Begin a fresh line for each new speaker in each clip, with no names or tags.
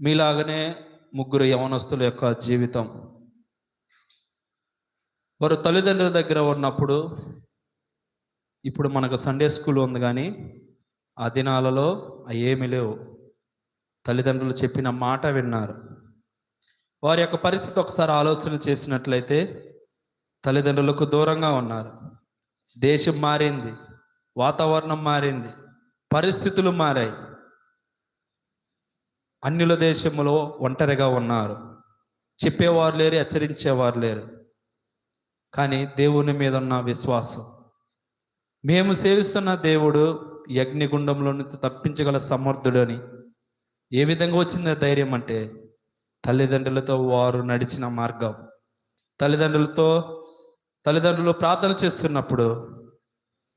మీలాగనే ముగ్గురు యవనస్తుల యొక్క జీవితం. వారు తల్లిదండ్రుల దగ్గర ఉన్నప్పుడు ఇప్పుడు మనకు సండే స్కూల్ ఉంది కానీ ఆ దినాలలో అవి ఏమీ లేవు. తల్లిదండ్రులు చెప్పిన మాట విన్నారు. వారి యొక్క పరిస్థితి ఒకసారి ఆలోచన చేసినట్లయితే తల్లిదండ్రులకు దూరంగా ఉన్నారు. దేశం మారింది వాతావరణం మారింది పరిస్థితులు మారాయి. అన్యుల దేశంలో ఒంటరిగా ఉన్నారు. చెప్పేవారు లేరు హెచ్చరించేవారు లేరు. కానీ దేవుని మీద ఉన్న విశ్వాసం. మేము సేవిస్తున్న దేవుడు యజ్ఞగుండంలో నుంచి తప్పించగల సమర్థుడు అని. ఏ విధంగా వచ్చింది ధైర్యం అంటే తల్లిదండ్రులతో వారు నడిచిన మార్గం. తల్లిదండ్రులతో తల్లిదండ్రులు ప్రార్థన చేస్తున్నప్పుడు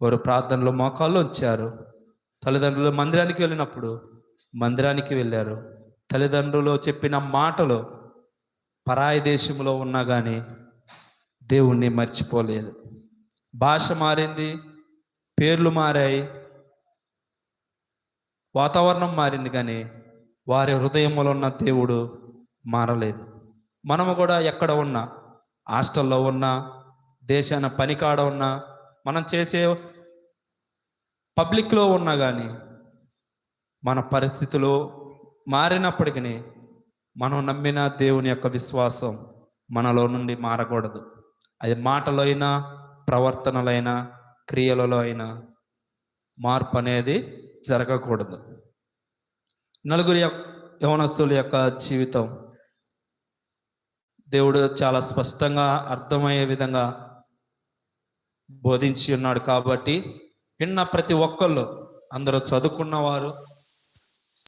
వారు ప్రార్థనలో మోకాళ్ళు ఉంచారు తల్లిదండ్రులు మందిరానికి వెళ్ళినప్పుడు మందిరానికి వెళ్ళారు. తల్లిదండ్రులు చెప్పిన మాటలు పరాయి దేశంలో ఉన్నా కానీ దేవుణ్ణి మర్చిపోలేదు. భాష మారింది పేర్లు మారాయి వాతావరణం మారింది కానీ వారి హృదయంలో ఉన్న దేవుడు మారలేదు. మనము కూడా ఎక్కడ ఉన్నా హాస్టల్లో ఉన్నా దేశాన పనికాడ ఉన్నా మనం చేసే పబ్లిక్లో ఉన్నా కానీ మన పరిస్థితులు మారినప్పటికీ మనం నమ్మిన దేవుని యొక్క విశ్వాసం మనలో నుండి మారకూడదు. అది మాటలో అయినా ప్రవర్తనలైనా క్రియలలో అయినా మార్పు అనేది జరగకూడదు. నలుగురి యొక్క- యవనస్తుల యొక్క జీవితం దేవుడు చాలా స్పష్టంగా అర్థమయ్యే విధంగా బోధించి ఉన్నాడు కాబట్టి విన్న ప్రతి ఒక్కళ్ళు అందరూ చదువుకున్నవారు